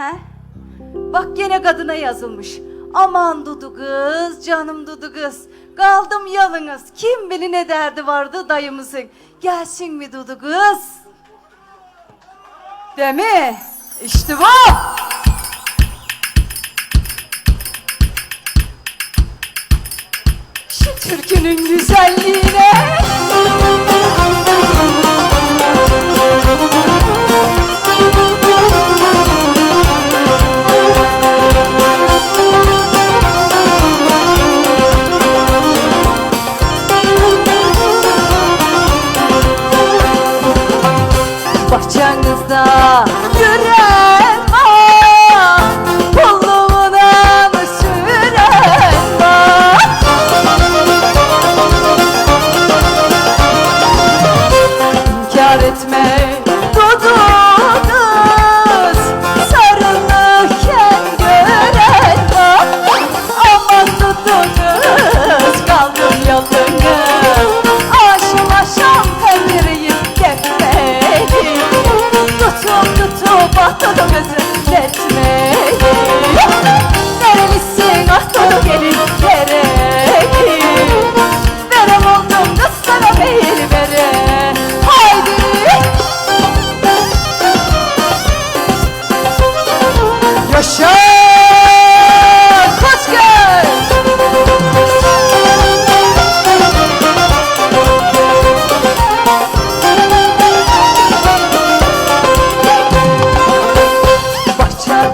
He? Bak gene kadına yazılmış. Aman Dudu kız, canım Dudu kız. Kaldım yalınız. Kim bilir ne derdi vardı dayımızın. Gelsin mi Dudu kız? Değil mi? İşte bu. Şu türkünün güzelliğine.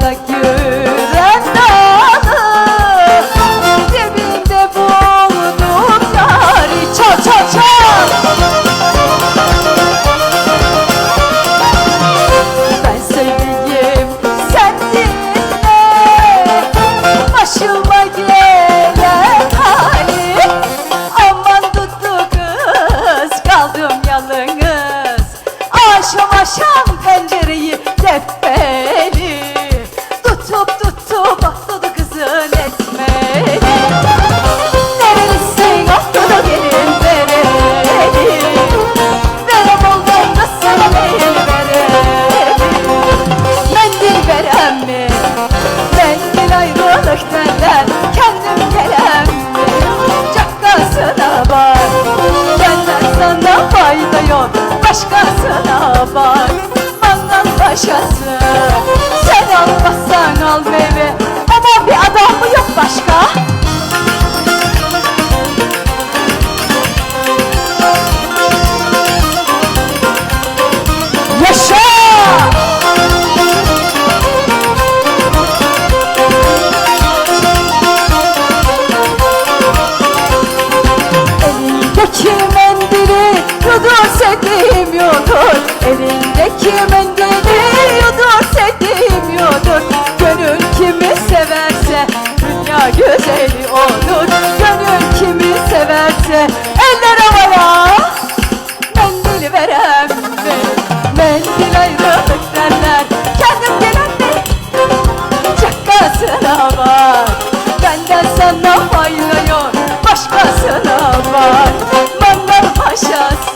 Dağdaki öğren dağını Cebimde buldum yari Çal Ben sevdiğim sen dinle Başıma gelen hali Aman tuttu kız Kaldım yalnız. Aşam aşam pencereyi tepe sevdiğim yodur Elinde kimin deniyordur sevdiğim yodur Gönül kimi severse dünya güzeli odur. Gönül kimi severse eller havaya Mendil verem Mendil ayrılık derler Kendim gelen de Çakasına var Benden sana faydayım başkasına var Mandal paşası